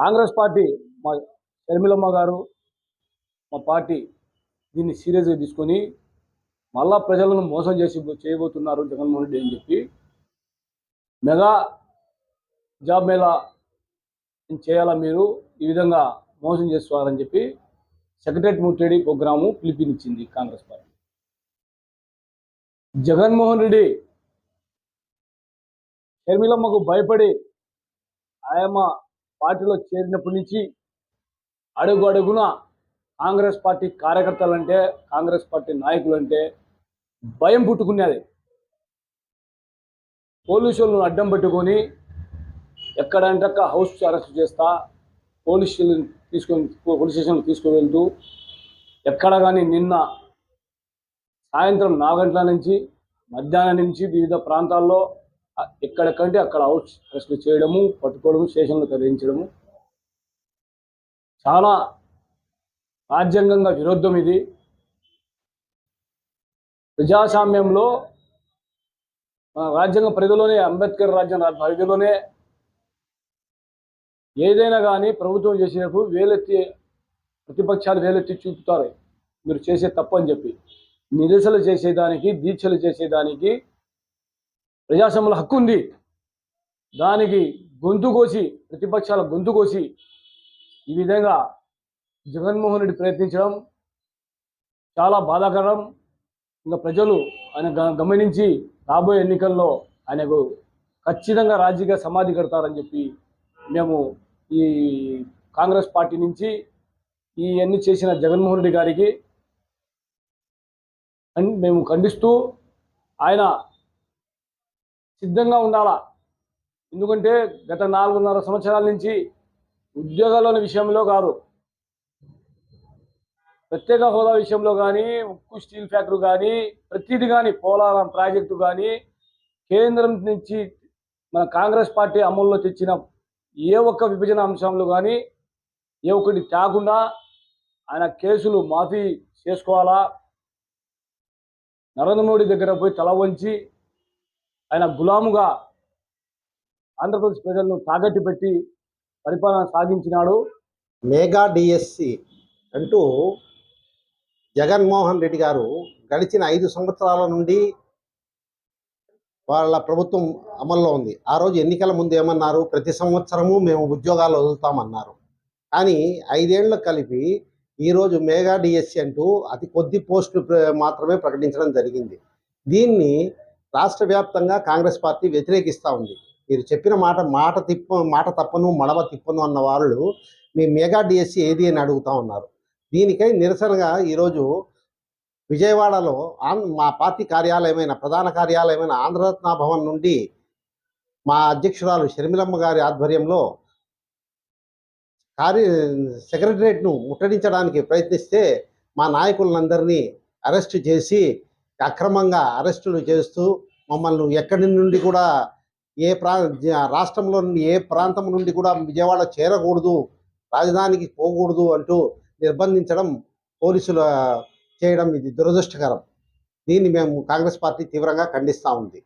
Congress party మా షర్మిలమ్మ గారు మా పార్టీ దీన్ని సీరియస్గా తీసుకొని మళ్ళా ప్రజలను మోసం చేసి చేయబోతున్నారు జగన్మోహన్ రెడ్డి అని చెప్పి మెగా జాబ్ మేళా చేయాలా మీరు ఈ విధంగా మోసం చేస్తున్నారని చెప్పి సెక్రటరీ ముట్టడి ప్రోగ్రాము పిలుపునిచ్చింది కాంగ్రెస్ పార్టీ. జగన్మోహన్ రెడ్డి షర్మిలమ్మకు భయపడి ఆయమ్మ పార్టీలో చేరినప్పటి నుంచి అడుగు అడుగున కాంగ్రెస్ పార్టీ కార్యకర్తలంటే కాంగ్రెస్ పార్టీ నాయకులంటే భయం పుట్టుకునేది. పోలీసులను అడ్డం పెట్టుకొని ఎక్కడంటక్క హౌస్ అరెస్ట్ చేస్తా పోలీసులు తీసుకొని పోలీస్ స్టేషన్కి తీసుకువెళ్తూ ఎక్కడ కానీ నిన్న సాయంత్రం నాలుగు గంటల నుంచి మధ్యాహ్నం నుంచి వివిధ ప్రాంతాల్లో అ- ఎక్కడెక్కంటే అక్కడ అవుట్ అరెస్ట్ చేయడము పట్టుకోవడము స్టేషన్లో కదిలించడము చాలా రాజ్యాంగంగా విరుద్ధం ఇది. ప్రజాస్వామ్యంలో మన రాజ్యాంగ పరిధిలోనే అంబేద్కర్ రాజ్యం పరిధిలోనే ఏదైనా కానీ ప్రభుత్వం చేసినప్పుడు వేలెత్తి ప్రతిపక్షాలు వేలెత్తి చూపుతారు. మీరు చేసే తప్పు అని చెప్పి. నిరసనలు చేసేదానికి దీక్షలు చేసేదానికి ప్రజాస్వామ్యంలో హక్కు ఉంది. దానికి గొంతు కోసి ప్రతిపక్షాల గొంతు కోసి ఈ విధంగా జగన్మోహన్ రెడ్డి ప్రయత్నించడం చాలా బాధాకరం. ఇంకా ప్రజలు ఆయన గ- గమనించి రాబోయే ఎన్నికల్లో ఆయనకు ఖచ్చితంగా రాజకీయ సమాధి కడతారని చెప్పి మేము ఈ కాంగ్రెస్ పార్టీ నుంచి ఈ చేసిన జగన్మోహన్ రెడ్డి గారికి మేము ఖండిస్తూ ఆయన సిద్ధంగా ఉండాలా? ఎందుకంటే గత నాలుగున్నర సంవత్సరాల నుంచి ఉద్యోగాల విషయంలో కాదు. ప్రత్యేక హోదా విషయంలో కానీ ఉక్కు స్టీల్ ఫ్యాక్టరీ కానీ ప్రతిది కానీ పోలవరం ప్రాజెక్టు కానీ కేంద్రం నుంచి మన కాంగ్రెస్ పార్టీ అమల్లో తెచ్చిన ఏ ఒక్క విభజన అంశంలో కానీ ఏ ఒక్కటి తేకుండా ఆయన కేసులు మాఫీ చేసుకోవాలా? నరేంద్ర మోడీ దగ్గర పోయి తల వంచి ఆయన గులాముగా ఆంధ్రప్రదేశ్ ప్రజలను తాకట్టు పెట్టి పరిపాలన సాగించినాడు. మేఘా డిఎస్సి అంటూ జగన్మోహన్ రెడ్డి గారు గడిచిన ఐదు సంవత్సరాల నుండి వాళ్ళ ప్రభుత్వం అమల్లో ఉంది. ఆ రోజు ఎన్నికల ముందు ఏమన్నారు? ప్రతి సంవత్సరము మేము ఉద్యోగాలు వదులుతామన్నారు. కానీ ఐదేళ్ళు కలిపి ఈరోజు మేఘా డిఎస్సి అంటూ అతి కొద్ది పోస్టులు మాత్రమే ప్రకటించడం జరిగింది. దీన్ని రాష్ట్ర వ్యాప్తంగా కాంగ్రెస్ పార్టీ వ్యతిరేకిస్తూ ఉంది. మీరు చెప్పిన మాట మాట తిప్ప మాట తప్పను మడవ తిప్పను అన్న వాళ్ళు మీ మెగా డిఎస్సి ఏది అని అడుగుతా ఉన్నారు. దీనికై నిరసనగా ఈరోజు విజయవాడలో ఆన్ మా పార్టీ కార్యాలయమైన ప్రధాన కార్యాలయమైన ఆంధ్రరత్న భవన్ నుండి మా అధ్యక్షురాలు షర్మిలమ్మ గారి ఆధ్వర్యంలో కార్య సెక్రటరేట్ను ముట్టడించడానికి ప్రయత్నిస్తే మా నాయకులందరినీ అరెస్టు చేసి అక్రమంగా అరెస్టులు చేస్తూ మమ్మల్ని ఎక్కడి నుండి కూడా ఏ ప్రా రాష్ట్రంలో నుండి ఏ ప్రాంతం నుండి కూడా విజయవాడ చేరకూడదు రాజధానికి పోకూడదు అంటూ నిర్బంధించడం పోలీసులు చేయడం ఇది దురదృష్టకరం. దీన్ని మేము కాంగ్రెస్ పార్టీ తీవ్రంగా ఖండిస్తూ ఉంది.